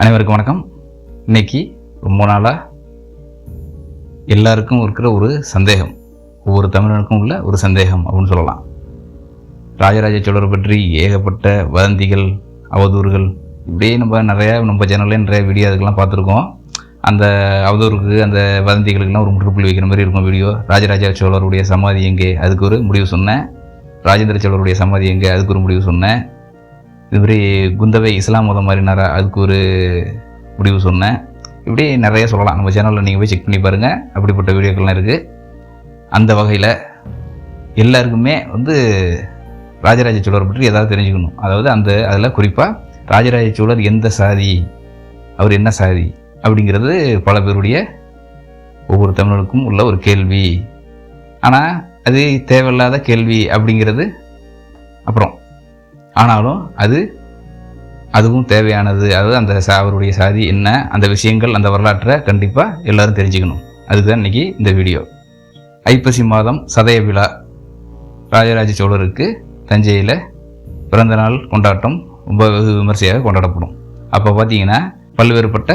அனைவருக்கும் வணக்கம். இன்னைக்கு ரொம்ப நாளாக எல்லாருக்கும் இருக்கிற ஒரு சந்தேகம். ஒவ்வொரு தமிழனுக்கும் உள்ள ஒரு சந்தேகம் அப்படின்னு சொல்லலாம். ராஜராஜ சோழர் பற்றி ஏகப்பட்ட வதந்திகள் அவதூறுகள். இப்படியே நம்ம நிறையா நம்ம சேனல்லே நிறைய வீடியோ அதுக்கெல்லாம் பார்த்துருக்கோம். அந்த அவதூறுக்கு அந்த வதந்திகளுக்கெல்லாம் ஒரு முற்றுப்புள்ளி வைக்கிற மாதிரி இருக்கும் வீடியோ ராஜராஜ சோழருடைய சமாதி எங்கே? அதுக்கு ஒரு முடிவு சொன்னேன். ராஜேந்திர சோழருடைய சமாதி எங்கே? அதுக்கு ஒரு முடிவு சொன்னேன். இதுபடி குந்தவை இஸ்லாம் மதம் மாறினாரா? அதுக்கு ஒரு முடிவு சொன்னேன். இப்படி நிறைய சொல்லலாம். நம்ம சேனலில் நீங்கள் போய் செக் பண்ணி பாருங்கள் அப்படிப்பட்ட வீடியோக்கள்லாம் இருக்குது அந்த வகையில் எல்லாருக்குமே வந்து ராஜராஜ சோழர் பற்றி ஏதாவது தெரிஞ்சுக்கணும். அதாவது அந்த அதில் குறிப்பாக ராஜராஜ சோழர் எந்த சாதி அவர் என்ன சாதி அப்படிங்கிறது பல பேருடைய ஒவ்வொரு தமிழருக்கும் உள்ள ஒரு கேள்வி. ஆனால் அது தேவையில்லாத கேள்வி அப்படிங்கிறது அப்புறம். ஆனாலும் அது அதுவும் தேவையானது. அதாவது அந்த சா அவருடைய சாதி என்ன அந்த விஷயங்கள் அந்த வரலாற்றை கண்டிப்பாக எல்லாரும் தெரிஞ்சுக்கணும். அதுதான் இன்னைக்கு இந்த வீடியோ. ஐப்பசி மாதம் சதய விழா. ராஜராஜ சோழருக்கு தஞ்சையில் பிறந்த நாள் கொண்டாட்டம் ரொம்ப வெகு விமர்சையாக கொண்டாடப்படும். அப்போ பார்த்தீங்கன்னா பல்வேறுபட்ட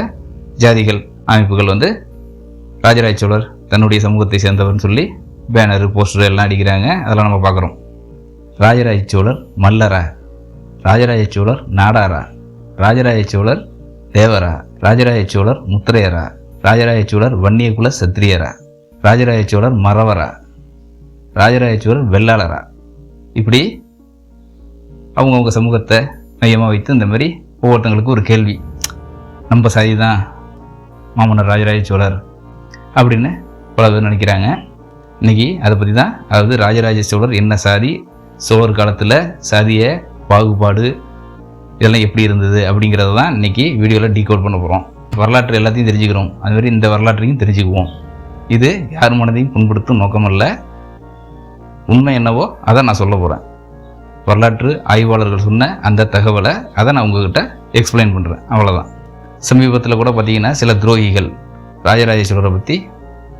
ஜாதிகள் அமைப்புகள் வந்து ராஜராஜ சோழர் தன்னுடைய சமூகத்தை சேர்ந்தவர்னு சொல்லி பேனர் போஸ்டர் எல்லாம் அடிக்கிறாங்க. அதெல்லாம் நம்ம பார்க்குறோம் ராஜராஜ சோழர் மல்லரா. ராஜராஜ சோழர் நாடாரா? ராஜராஜ சோழர் தேவரா? ராஜராஜ சோழர் முத்திரையரா? ராஜராஜ சோழர் வன்னியகுல சத்திரியரா? ராஜராஜ சோழர் மறவரா? ராஜராஜ சோழர் வெள்ளாளரா? இப்படி அவங்கவுங்க சமூகத்தை மையமாக வைத்து இந்த மாதிரி ஒவ்வொருத்தங்களுக்கும் ஒரு கேள்வி. நம்ம சாதி தான் மாமன்னர் ராஜராஜ சோழர் அப்படின்னு பல பேர் நினைக்கிறாங்க. இன்னைக்கு அதை பற்றி தான் அதாவது ராஜராஜ சோழர் என்ன சாதி? சோழர் காலத்தில் சாதியை பாகுபாடு இதெல்லாம் எப்படி இருந்தது அப்படிங்கிறத தான் இன்னைக்கு வீடியோவில் டீகோட் பண்ண போகிறோம் வரலாற்று எல்லாத்தையும் தெரிஞ்சுக்கிறோம். அதுமாதிரி இந்த வரலாற்றையும் தெரிஞ்சுக்குவோம். இது யார் மனதையும் புண்படுத்தும் நோக்கமல்ல. உண்மை என்னவோ அதை நான் சொல்ல போகிறேன் வரலாற்று ஆய்வாளர்கள் சொன்ன அந்த தகவலை அதை நான் உங்ககிட்ட எக்ஸ்பிளைன் பண்ணுறேன் அவ்வளோதான் சமீபத்தில் கூட பார்த்திங்கன்னா சில துரோகிகள் ராஜராஜ சோழரை பற்றி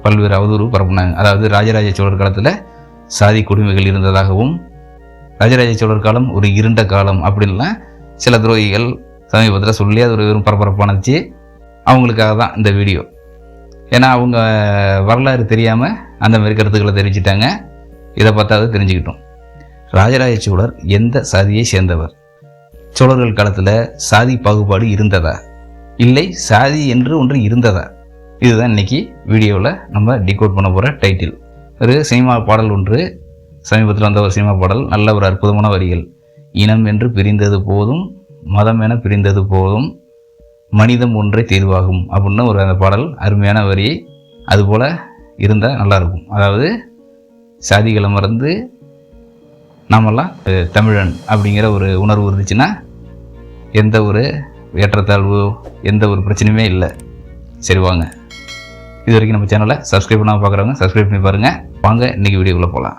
பல்வேறு அவதூறு பரப்புனாங்க. அதாவது ராஜராஜ சோழர் காலத்தில் சாதி கொடுமைகள் இருந்ததாகவும் ராஜராஜ சோழர் காலம் ஒரு இருண்ட காலம் அப்படின்லாம் சில துரோகிகள் சமீபத்தில் சொல்லி அது ஒரு வெறும் பரபரப்பானச்சு அவங்களுக்காக தான் இந்த வீடியோ. ஏன்னா அவங்க வரலாறு தெரியாமல் அந்த மாதிரி கருத்துக்களை தெரிவிச்சிட்டாங்க. இதை பார்த்தாவது தெரிஞ்சுக்கிட்டோம். ராஜராஜ சோழர் எந்த சாதியை சேர்ந்தவர்? சோழர்கள் காலத்தில் சாதி பாகுபாடு இருந்ததா? இல்லை சாதி என்று ஒன்று இருந்ததா? இதுதான் இன்றைக்கி வீடியோவில் நம்ம டிகோட் பண்ண போகிற டைட்டில் ஒரு சினிமா பாடல் ஒன்று சமீபத்தில் வந்த ஒரு சினிமா பாடல் நல்ல ஒரு அற்புதமான வரிகள். இனம் என்று பிரிந்தது போதும் மதம் என பிரிந்தது போதும் மனிதம் ஒன்றே தீர்வாகும் அப்படின்னு ஒரு அந்த பாடல் அருமையான வரி அதுபோல் இருந்தால் நல்லாயிருக்கும். அதாவது சாதிகளை மறந்து நாமெல்லாம் தமிழன் அப்படிங்கிற ஒரு உணர்வு இருந்துச்சுன்னா எந்த ஒரு ஏற்றத்தாழ்வு எந்த ஒரு பிரச்சனையுமே இல்லை. சரி வாங்க. இது வரைக்கும் நம்ம சேனலை சப்ஸ்கிரைப் பண்ணாமல் பார்க்குறவங்க சப்ஸ்கிரைப் பண்ணி பாருங்கள் வாங்க இன்றைக்கி வீடியோக்குள்ளே போகலாம்.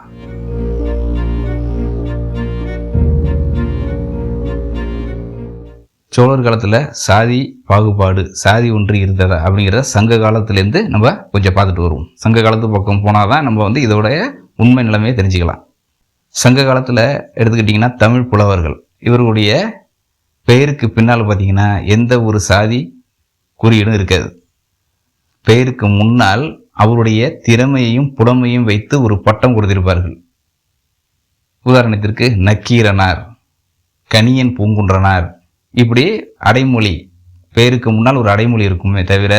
சோழர் காலத்தில் சாதி பாகுபாடு சாதி ஒன்று இருந்ததா அப்படிங்கிறத சங்க காலத்துலேருந்து நம்ம கொஞ்சம் பார்த்துட்டு வருவோம். சங்க காலத்து பக்கம் போனால் தான் நம்ம வந்து இதோடைய உண்மை நிலைமையை தெரிஞ்சுக்கலாம். சங்க காலத்தில் எடுத்துக்கிட்டிங்கன்னா தமிழ் புலவர்கள். இவர்களுடைய பெயருக்கு பின்னால் பார்த்தீங்கன்னா எந்த ஒரு சாதி குறியீடும் இருக்காது. பெயருக்கு முன்னால் அவருடைய திறமையையும் புலமையும் வைத்து ஒரு பட்டம் கொடுத்திருப்பார்கள். உதாரணத்திற்கு நக்கீரனார் கனியன் பூங்குன்றனார் இப்படி அடைமொழி பெயருக்கு முன்னால் ஒரு அடைமொழி இருக்குமே தவிர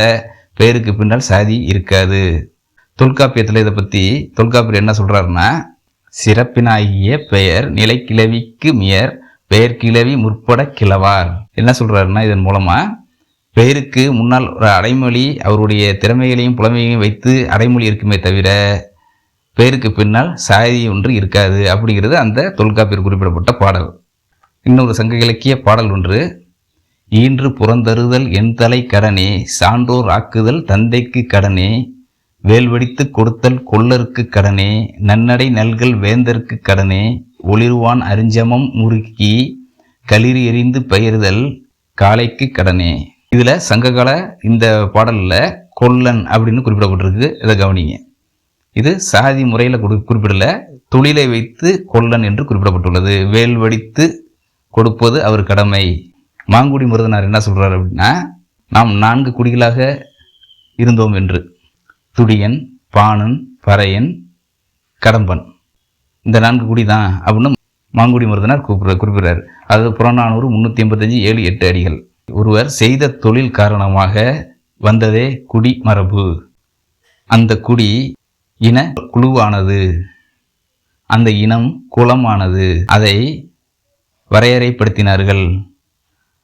பெயருக்கு பின்னால் சாதி இருக்காது. தொல்காப்பியத்தில் இதை பற்றி தொல்காப்பியர் என்ன சொல்கிறாருன்னா சிறப்பினாகிய பெயர் நிலைக்கிழவிக்கு மியர் பெயர் கிளவி முற்பட கிளவார் என்ன சொல்கிறாருன்னா இதன் மூலமாக பெயருக்கு முன்னால் ஒரு அடைமொழி அவருடைய திறமைகளையும் புலமையையும் வைத்து அடைமொழி இருக்குமே தவிர பெயருக்கு பின்னால் சாதி ஒன்று இருக்காது. அப்படிங்கிறது அந்த தொல்காப்பியர் குறிப்பிடப்பட்ட பாடல். இன்னொரு சங்க இலக்கிய பாடல் ஒன்று. ஈன்று புறந்தருதல் என் தலை கடனே சான்றோர் ஆக்குதல் தந்தைக்கு கடனே வேல்வடித்து கொடுத்தல் கொல்லருக்கு கடனே நன்னடை நல்கல் வேந்தற்கு கடனே ஒளிர்வான் அரிஞ்சமம் முறுக்கி களிறு எறிந்து பெயர்தல் காளைக்கு கடனே. இதில் சங்ககால இந்த பாடலில் கொல்லன் அப்படின்னு குறிப்பிடப்பட்டிருக்கு. இதை கவனிங்க. இது சாதி முறையில் குறி குறிப்பிடல. தொழிலை வைத்து கொல்லன் என்று குறிப்பிடப்பட்டுள்ளது. வேல்வடித்து கொடுப்பது அவர் கடமை. மாங்குடி மருதனார் என்ன சொல்கிறார் அப்படின்னா நாம் நான்கு குடிகளாக இருந்தோம் என்று. துடியன் பாணன் பறையன் கடம்பன். இந்த நான்கு குடி தான் அப்படின்னு மாங்குடி மருதனார் கூப்பிடுற குறிப்பிடுறார். அது புறநானூறு முந்நூற்றி எண்பத்தஞ்சு ஏழு எட்டு அடிகள். ஒருவர் செய்த தொழில் காரணமாக வந்ததே குடி மரபு. அந்த குடி இன குழுவானது. அந்த இனம் குலமானது அதை வரையறைப்படுத்தினார்கள்.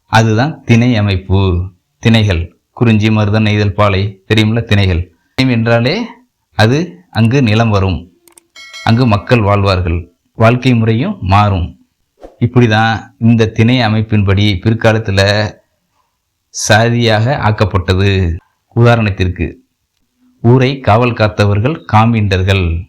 அதுதான் திணை அமைப்பு. திணைகள். குறிஞ்சி மருதன் நெய்தல் பாலை. தெரியுமில்ல திணைகள். திணை என்றாலே அது அங்கு நிலம் வரும். அங்கு மக்கள் வாழ்வார்கள். வாழ்க்கை முறையும் மாறும். இப்படி தான் இந்த திணை அமைப்பின்படி பிற்காலத்தில் சாதியாக ஆக்கப்பட்டது. உதாரணத்திற்கு ஊரை காவல் காத்தவர்கள் காமிண்டர்கள்.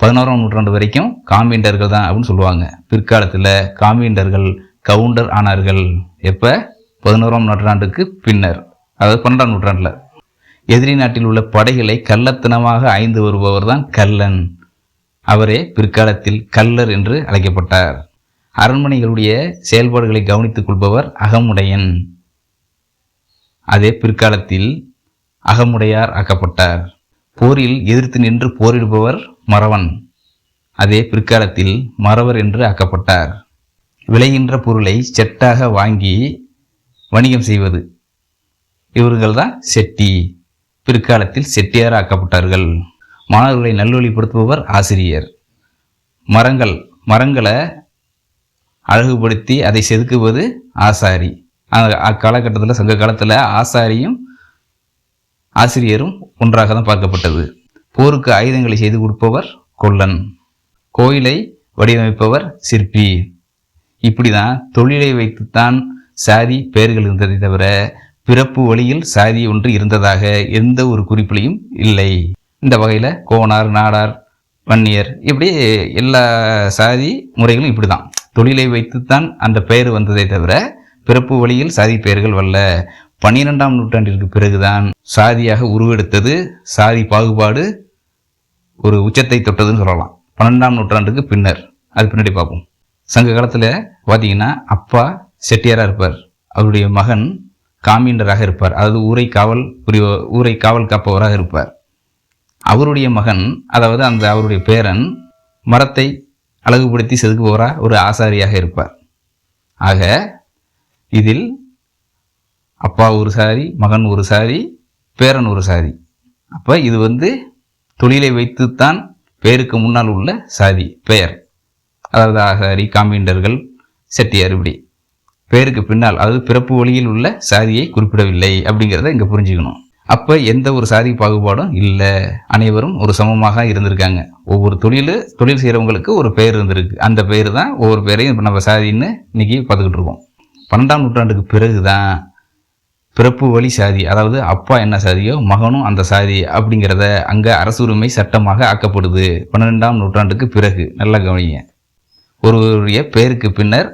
பதினோராம் நூற்றாண்டு வரைக்கும் காம்பீண்டர்கள் தான் அப்படின்னு சொல்லுவாங்க. பிற்காலத்தில் காம்பீண்டர்கள் கவுண்டர் ஆனார்கள். எப்போ? பதினோராம் நூற்றாண்டுக்கு பின்னர். அதாவது பன்னெண்டாம் நூற்றாண்டில். எதிரி நாட்டில் உள்ள படைகளை கள்ளத்தனமாக ஐந்து வருபவர் தான் கல்லன் அவரே பிற்காலத்தில் கல்லர் என்று அழைக்கப்பட்டார். அரண்மனைகளுடைய செயல்பாடுகளை கவனித்துக் கொள்பவர் அகமுடையன். அதே பிற்காலத்தில் அகமுடையார் ஆக்கப்பட்டார். போரில் எதிர்த்து நின்று போரிடுபவர் மறவன். அதே பிற்காலத்தில் மறவர் என்று ஆக்கப்பட்டார். விளைகின்ற பொருளை செட்டாக வாங்கி வணிகம் செய்வது. இவர்கள் தான் செட்டி. பிற்காலத்தில் செட்டியார் ஆக்கப்பட்டார்கள். மாணவர்களை நல்வழிப்படுத்துபவர் ஆசிரியர். மரங்கள் மரங்களை அழகுபடுத்தி அதை செதுக்குவது ஆசாரி. அந்த அக்காலகட்டத்தில் சங்க காலத்தில் ஆசாரியும் ஆசிரியரும் ஒன்றாக தான் பார்க்கப்பட்டது. போருக்கு ஆயுதங்களை செய்து கொடுப்பவர் கொல்லன். கோயிலை வடிவமைப்பவர் சிற்பி. இப்படி தான் தொழிலை வைத்துத்தான் சாதி பெயர்கள் இருந்ததை தவிர பிறப்பு வழியில் சாதி ஒன்று இருந்ததாக எந்த ஒரு குறிப்பிலையும் இல்லை. இந்த வகையில் கோனார் நாடார் வன்னியர் இப்படி எல்லா சாதி முறைகளும் இப்படி தான் தொழிலை வைத்துத்தான் அந்த பெயர் வந்ததை தவிர பிறப்பு வழியில் சாதி பெயர்கள் வரல. பன்னிரெண்டாம் நூற்றாண்டிற்கு பிறகுதான் சாதியாக உருவெடுத்தது. சாதி பாகுபாடு ஒரு உச்சத்தை தொட்டதுன்னு சொல்லலாம். பன்னெண்டாம் நூற்றாண்டுக்கு பின்னர். அது பின்னாடி பார்ப்போம். சங்க காலத்தில் பார்த்தீங்கன்னா அப்பா செட்டியாராக இருப்பார். அவருடைய மகன் காமீண்டராக இருப்பார். அதாவது ஊரை காவல் புரிய ஊரை காவல் காப்பவராக இருப்பார். அவருடைய மகன் அதாவது அந்த அவருடைய பேரன் மரத்தை அழகுபடுத்தி செதுக்குபவராக ஒரு ஆசாரியாக இருப்பார். ஆக இதில் அப்பா ஒரு சாரி மகன் ஒரு சாரி பேரன் ஒரு சாரி அப்போ இது வந்து தொழிலை வைத்துத்தான் பேருக்கு முன்னால் உள்ள சாதி பெயர். அதாவது ஆசாரி காம்பீண்டர்கள் செட்டியார் இப்படி பேருக்கு பின்னால் அதாவது பிறப்பு வழியில் உள்ள சாதியை குறிப்பிடவில்லை அப்படிங்கிறத இங்கே புரிஞ்சுக்கணும். அப்போ எந்த ஒரு சாதி பாகுபாடும் இல்லை. அனைவரும் ஒரு சமமாக இருந்திருக்காங்க. ஒவ்வொரு தொழில் தொழில் செய்கிறவங்களுக்கு ஒரு பெயர் இருந்திருக்கு. அந்த பெயர் தான் ஒவ்வொரு பேரையும் இப்போ நம்ம சாதின்னு இன்றைக்கி பார்த்துக்கிட்டு இருக்கோம். பன்னெண்டாம் நூற்றாண்டுக்கு பிறகு தான் பிறப்பு வழி சாதி அதாவது அப்பா என்ன சாதியோ மகனும் அந்த சாதி அப்படிங்கிறத அங்கே அரசுரிமை சட்டமாக ஆக்கப்படுது. பன்னிரெண்டாம் நூற்றாண்டுக்கு பிறகு. நல்லா கவனிங்க. ஒருவருடைய பெயருக்கு பின்னர்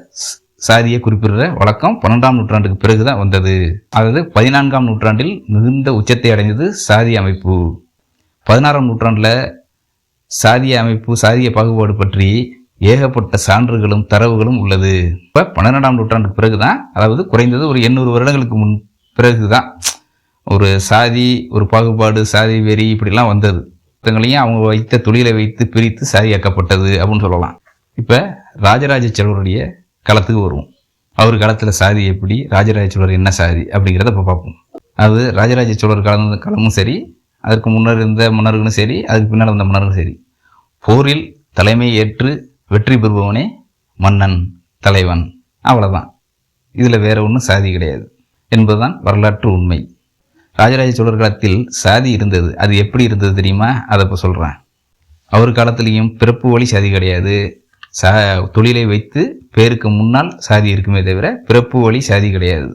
சாதியை குறிப்பிடுற வழக்கம் பன்னெண்டாம் நூற்றாண்டுக்கு பிறகு தான் வந்தது. அதாவது பதினான்காம் நூற்றாண்டில் மிகுந்த உச்சத்தை அடைந்தது சாதி அமைப்பு. பதினாறாம் நூற்றாண்டில் சாதிய அமைப்பு சாதிய பாகுபாடு பற்றி ஏகப்பட்ட சான்றுகளும் தரவுகளும் உள்ளது. இப்போ பன்னிரெண்டாம் நூற்றாண்டுக்கு பிறகு தான் அதாவது குறைந்தது ஒரு எண்ணூறு வருடங்களுக்கு முன் பிறகு தான் ஒரு சாதி ஒரு பாகுபாடு சாதி வெறி இப்படிலாம் வந்தது. தங்களையும் அவங்க வைத்த தொழிலை வைத்து பிரித்து சாதியாக்கப்பட்டது அப்படின்னு சொல்லலாம். இப்போ ராஜராஜ சோழருடைய களத்துக்கு வருவோம். அவர் காலத்தில் சாதி எப்படி ராஜராஜ சோழர் என்ன சாதி அப்படிங்கிறத இப்போ பார்ப்போம். அது ராஜராஜ சோழர் காலம் காலமும் சரி அதற்கு முன்னர் இருந்த மன்னர்களும் சரி அதுக்கு பின்னால் வந்த மன்னர்களும் சரி. போரில் தலைமை ஏற்று வெற்றி பெறுபவனே மன்னன் தலைவன். அவ்வளோதான் இதில் வேற ஒன்றும் சாதி கிடையாது. என்பதுதான் வரலாற்று உண்மை. ராஜராஜ சோழர் காலத்தில் சாதி இருந்தது. அது எப்படி இருந்தது தெரியுமா? அதை இப்போ சொல்கிறேன் அவர் காலத்துலேயும் பிறப்பு வழி சாதி கிடையாது. சா தொழிலை வைத்து பேருக்கு முன்னால் சாதி இருக்குமே தவிர பிறப்பு வழி சாதி கிடையாது.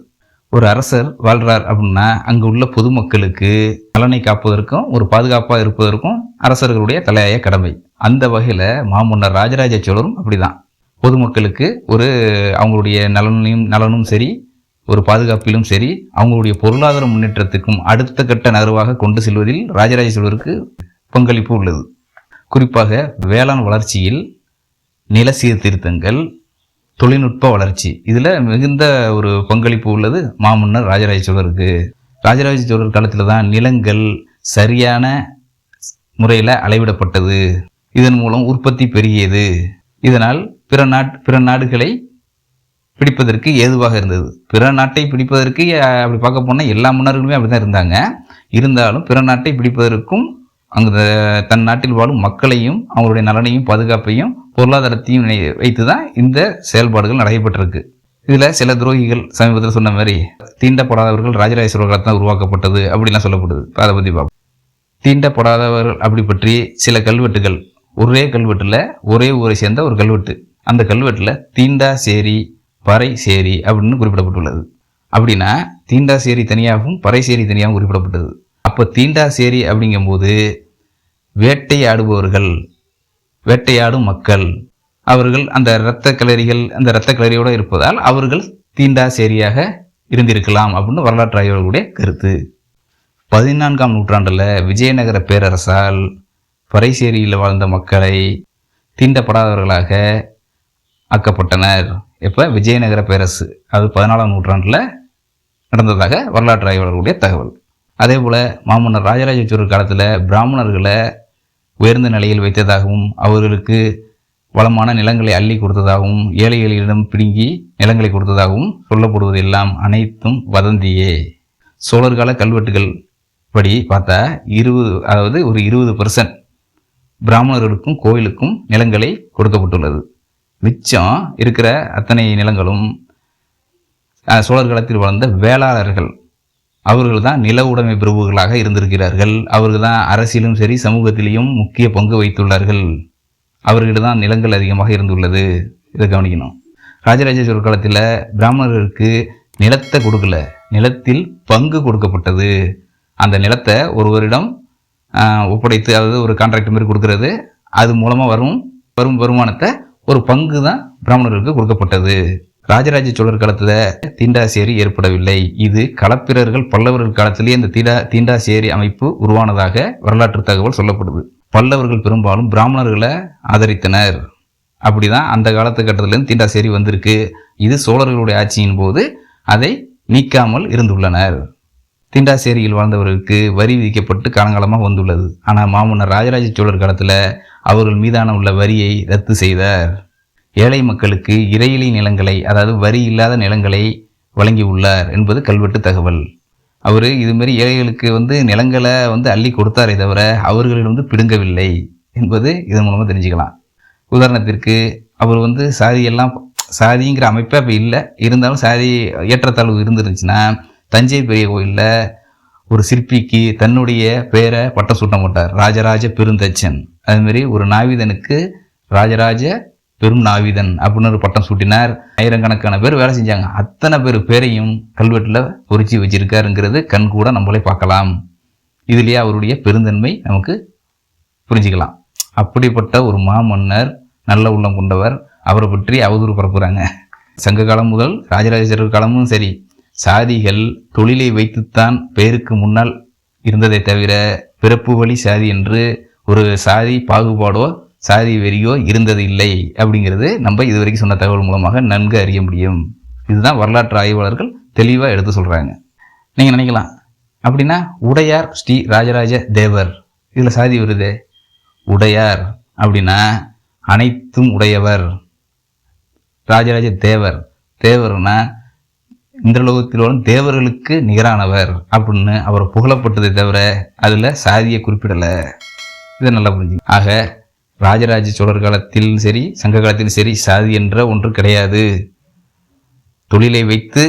ஒரு அரசர் வாழ்கிறார் அப்படின்னா அங்கு உள்ள பொதுமக்களுக்கு நலனை காப்பதற்கும் ஒரு பாதுகாப்பாக இருப்பதற்கும் அரசர்களுடைய தலையாய கடமை. அந்த வகையில் மாமன்னர் ராஜராஜ சோழரும் அப்படிதான். பொதுமக்களுக்கு ஒரு அவங்களுடைய நலனையும் நலனும் சரி ஒரு பாதுகாப்பிலும் சரி அவங்களுடைய பொருளாதார முன்னேற்றத்துக்கும் அடுத்த கட்ட நகர்வாக கொண்டு செல்வதில் ராஜராஜ சோழருக்கு பங்களிப்பு உள்ளது. குறிப்பாக வேளாண் வளர்ச்சியில் நில சீர்திருத்தங்கள் தொழில்நுட்ப வளர்ச்சி இதில் மிகுந்த ஒரு பங்களிப்பு உள்ளது மாமன்னர் ராஜராஜ சோழருக்கு. ராஜராஜ சோழர் காலத்தில் தான் நிலங்கள் சரியான முறையில் அளவிடப்பட்டது. இதன் மூலம் உற்பத்தி பெருகியது. இதனால் பிற நாட் பிற நாடுகளை பிடிப்பதற்கு ஏதுவாக இருந்தது. பிற நாட்டை பிடிப்பதற்கு அப்படி பார்க்க போனால் எல்லா மன்னர்களுமே அப்படி தான் இருந்தாங்க. இருந்தாலும் பிற நாட்டை பிடிப்பதற்கும் அங்கு தன் நாட்டில் வாழும் மக்களையும் அவங்களுடைய நலனையும் பாதுகாப்பையும் பொருளாதாரத்தையும் வைத்து தான் இந்த செயல்பாடுகள் நடைபெற்றிருக்கு. இதில் சில துரோகிகள் சமீபத்தில் சொன்ன மாதிரி தீண்டப்படாதவர்கள் ராஜராஜ சோழர்களால் காலத்தில் தான் உருவாக்கப்பட்டது அப்படிலாம் சொல்லப்படுது. அதை பற்றி பார்ப்போம். தீண்டப்படாதவர்கள் அப்படி பற்றி சில கல்வெட்டுகள் ஒரே கல்வெட்டில் ஒரே ஊரை சேர்ந்த ஒரு கல்வெட்டு. அந்த கல்வெட்டில் தீண்டா சேரி பறை சேரி அப்படின்னு குறிப்பிடப்பட்டுள்ளது. அப்படின்னா தீண்டா சேரி தனியாகவும் பறை சேரி தனியாகவும் குறிப்பிடப்பட்டது. அப்போ தீண்டா சேரி அப்படிங்கும்போது வேட்டையாடுபவர்கள் வேட்டையாடும் மக்கள் அவர்கள் அந்த இரத்த கிளறிகள் அந்த இரத்த கிளறியோடு இருப்பதால் அவர்கள் தீண்டா சேரியாக இருந்திருக்கலாம் அப்படின்னு வரலாற்று ஆய்வாளர்களுடைய கருத்து. பதினான்காம் நூற்றாண்டில் விஜயநகர பேரரசால் பறைசேரியில் வாழ்ந்த மக்களை தீண்டப்படாதவர்களாக ஆக்கப்பட்டனர். எப்போ விஜயநகர பேரரசு அது பதினாலாம் நூற்றாண்டில் நடந்ததாக வரலாற்று ஆய்வாளர்களுடைய தகவல். அதே போல் மாமன்னர் ராஜராஜ சோழர் காலத்தில் பிராமணர்களை உயர்ந்த நிலையில் வைத்ததாகவும் அவர்களுக்கு வளமான நிலங்களை அள்ளி கொடுத்ததாகவும் ஏழைகளிடம் பிடுங்கி நிலங்களை கொடுத்ததாகவும் சொல்லப்படுவது எல்லாம் அனைத்தும் வதந்தியே. சோழர் கால கல்வெட்டுகள் படி பார்த்தா இருபது அதாவது ஒரு இருபது பர்சன்ட் பிராமணர்களுக்கும் கோயிலுக்கும் நிலங்களை கொடுக்கப்பட்டுள்ளது. மிச்சம் இருக்கிற அத்தனை நிலங்களும் சோழர் காலத்தில் வாழ்ந்த வேளாளர்கள். அவர்கள் தான் நில உடைமை பிரபுகளாக இருந்திருக்கிறார்கள். அவர்கள் தான் அரசியலும் சரி சமூகத்திலையும் முக்கிய பங்கு வைத்துள்ளார்கள். அவர்களிடம் தான் நிலங்கள் அதிகமாக இருந்துள்ளது. இதை கவனிக்கணும். ராஜராஜ சோழர் காலத்தில் பிராமணர்களுக்கு நிலத்தை கொடுக்கல. நிலத்தில் பங்கு கொடுக்கப்பட்டது. அந்த நிலத்தை ஒருவரிடம் ஒப்படைத்து அதாவது ஒரு கான்ட்ராக்ட் மாதிரி கொடுக்கறது. அது மூலமாக வரும் வரும் வருமானத்தை ஒரு பங்கு தான் பிராமணர்களுக்கு கொடுக்கப்பட்டது. ராஜராஜ சோழர் காலத்தில் தீண்டாசேரி ஏற்படவில்லை. இது களப்பிரர்கள் பல்லவர்கள் காலத்திலேயே இந்த தீடா தீண்டாசேரி அமைப்பு உருவானதாக வரலாற்று தகவல் சொல்லப்படுது. பல்லவர்கள் பெரும்பாலும் பிராமணர்களை ஆதரித்தனர். அப்படிதான் அந்த காலத்து கட்டத்திலேருந்து தீண்டாசேரி வந்திருக்கு. இது சோழர்களுடைய ஆட்சியின் போது அதை நீக்காமல் இருந்துள்ளனர். திண்டாசேரியில் வாழ்ந்தவர்களுக்கு வரி விதிக்கப்பட்டு காலங்காலமாக வந்துள்ளது. ஆனால் மாமன்னர் ராஜராஜ சோழர் காலத்தில் அவர்கள் மீதான உள்ள வரியை ரத்து செய்தார். ஏழை மக்களுக்கு இறையிலை நிலங்களை அதாவது வரி இல்லாத நிலங்களை வழங்கியுள்ளார் என்பது கல்வெட்டு தகவல். அவர் இதுமாரி ஏழைகளுக்கு வந்து நிலங்களை வந்து அள்ளி கொடுத்தாரே தவிர அவர்களிடம் வந்து பிடுங்கவில்லை என்பது இதன் மூலமாக தெரிஞ்சுக்கலாம். உதாரணத்திற்கு அவர் வந்து சாதியெல்லாம் சாதிங்கிற அமைப்பே அப்போ இல்லை. இருந்தாலும் சாதி ஏற்றத்தாழ்வு இருந்துருந்துச்சுன்னா தஞ்சை பெரிய கோயிலில் ஒரு சிற்பிக்கு தன்னுடைய பேரை பட்டம் சூட்ட மாட்டார். ராஜராஜ பெருந்தச்சன். அதுமாரி ஒரு நாவிதனுக்கு ராஜராஜ பெரும் நாவிதன் அப்படின்னு ஒரு பட்டம் சூட்டினார். ஆயிரக்கணக்கான பேர் வேலை செஞ்சாங்க. அத்தனை பேர் பேரையும் கல்வெட்டில் பொறிச்சு வச்சிருக்காருங்கிறது கண் கூட நம்மளே பார்க்கலாம். இதுலேயே அவருடைய பெருந்தன்மை நமக்கு புரிஞ்சுக்கலாம். அப்படிப்பட்ட ஒரு மாமன்னர் நல்ல உள்ளம் கொண்டவர். அவரை பற்றி அவதூறு பரப்புகிறாங்க சங்க காலம் முதல் ராஜராஜேஸ்வரர் காலமும் சரி. சாதிகள் தொழிலை வைத்துத்தான் பெயருக்கு முன்னால் இருந்ததை தவிர பிறப்பு வழி சாதி என்று ஒரு சாதி பாகுபாடோ சாதி வெறியோ இருந்தது இல்லை அப்படிங்கிறது நம்ம இதுவரைக்கும் சொன்ன தகவல் மூலமாக நன்கு அறிய முடியும். இதுதான் வரலாற்று ஆய்வாளர்கள் தெளிவாக எடுத்து சொல்கிறாங்க நீங்கள் நினைக்கலாம். அப்படின்னா உடையார் ஸ்ரீ ராஜராஜ தேவர். இதில் சாதி வருதே. உடையார் அப்படின்னா அனைத்தும் உடையவர். ராஜராஜ தேவர். தேவர்னா இந்திரலோகத்தில் வரும் தேவர்களுக்கு நிகரானவர் அப்படின்னு அவர் புகழப்பட்டதை தவிர அதில் சாதியை குறிப்பிடலை. இதை நல்லா புரிஞ்சு ஆக ராஜராஜ சோழர் காலத்திலும் சரி சங்க காலத்திலும் சரி சாதி என்ற ஒன்று கிடையாது. தொழிலை வைத்து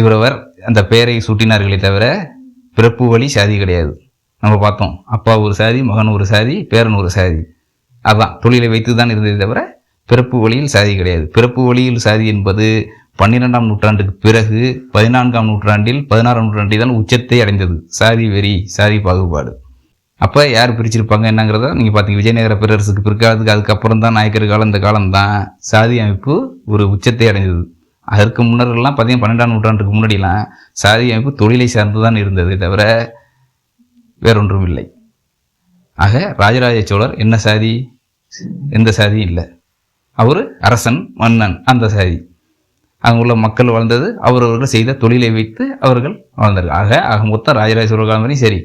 இவரவர் அந்த பெயரை சூட்டினார்களே தவிர பிறப்பு வழி சாதி கிடையாது. நம்ம பார்த்தோம் அப்பா ஒரு சாதி மகன் ஒரு சாதி பேரன் ஒரு சாதி. அதான் தொழிலை வைத்து தான் இருந்ததே தவிர பிறப்பு வழியில் சாதி கிடையாது. பிறப்பு வழியில் சாதி என்பது பன்னிரெண்டாம் நூற்றாண்டுக்கு பிறகு பதினான்காம் நூற்றாண்டில் பதினாறாம் நூற்றாண்டில் தான் உச்சத்தை அடைந்தது. சாதி வெறி சாதி பாகுபாடு. அப்போ யார் பிரிச்சிருப்பாங்க என்னங்கிறத நீங்கள் பார்த்தீங்க விஜயநகர பேரரசுக்கு பிற்காலத்துக்கு அதுக்கப்புறம் தான் நாயக்கர் காலம். இந்த காலம் தான் சாதி அமைப்பு ஒரு உச்சத்தை அடைந்தது. அதற்கு முன்னரெல்லாம் பார்த்தீங்கன்னா பன்னெண்டாம் நூற்றாண்டுக்கு முன்னாடிலாம் சாதி அமைப்பு தொழிலை சார்ந்து தான் இருந்தது தவிர வேறொன்றும் இல்லை. ஆக ராஜராஜ சோழர் என்ன சாதி? எந்த சாதியும் இல்லை. அவர் அரசன் மன்னன் அந்த சாதி. அங்கே உள்ள மக்கள் வாழ்ந்தது அவரவர்கள் செய்த தொழிலை வைத்து அவர்கள் வாழ்ந்தார்கள். ஆக ஆக மொத்தம் ராஜராஜ சோழ சரி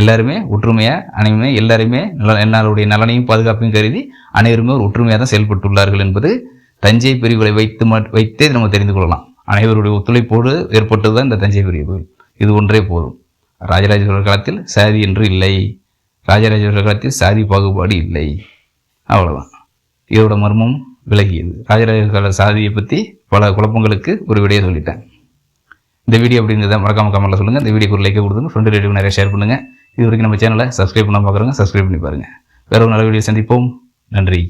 எல்லாருமே ஒற்றுமையாக அனைவருமே எல்லாருமே நல எல்லாருடைய நலனையும் பாதுகாப்பையும் கருதி அனைவருமே ஒரு ஒற்றுமையாக தான் செயல்பட்டுள்ளார்கள் என்பது தஞ்சை பிரிவுகளை வைத்து மட் வைத்தே நம்ம தெரிந்து கொள்ளலாம். அனைவருடைய ஒத்துழைப்போடு ஏற்பட்டது தான் இந்த தஞ்சை பிரிவு. இது ஒன்றே போதும். ராஜராஜ சோழர் காலத்தில் சாதி என்று இல்லை. ராஜராஜ சோழர் காலத்தில் சாதி பாகுபாடு இல்லை. அவ்வளோதான் இதோட மர்மம் விலகியது. ராஜராஜ கால சாதியை பற்றி பல குழப்பங்களுக்கு ஒரு விடையை சொல்லிட்டேன். இந்த வீடியோ அப்படிங்கிறத மறக்காம கமெண்ட்ல சொல்லுங்கள் இந்த வீடியோக்கு ஒரு லைக் கொடுத்துங்க ஃப்ரெண்டு ரேடியோ நிறைய ஷேர் பண்ணுங்கள் இது வரைக்கும் நம்ம சேனலை சப்ஸ்கிரைப் பண்ணால் பார்க்குறோங்க சப்ஸ்கிரைப் பண்ணி பாருங்கள் வேறு ஒரு நல்ல வீடியோ சந்திப்போம். நன்றி.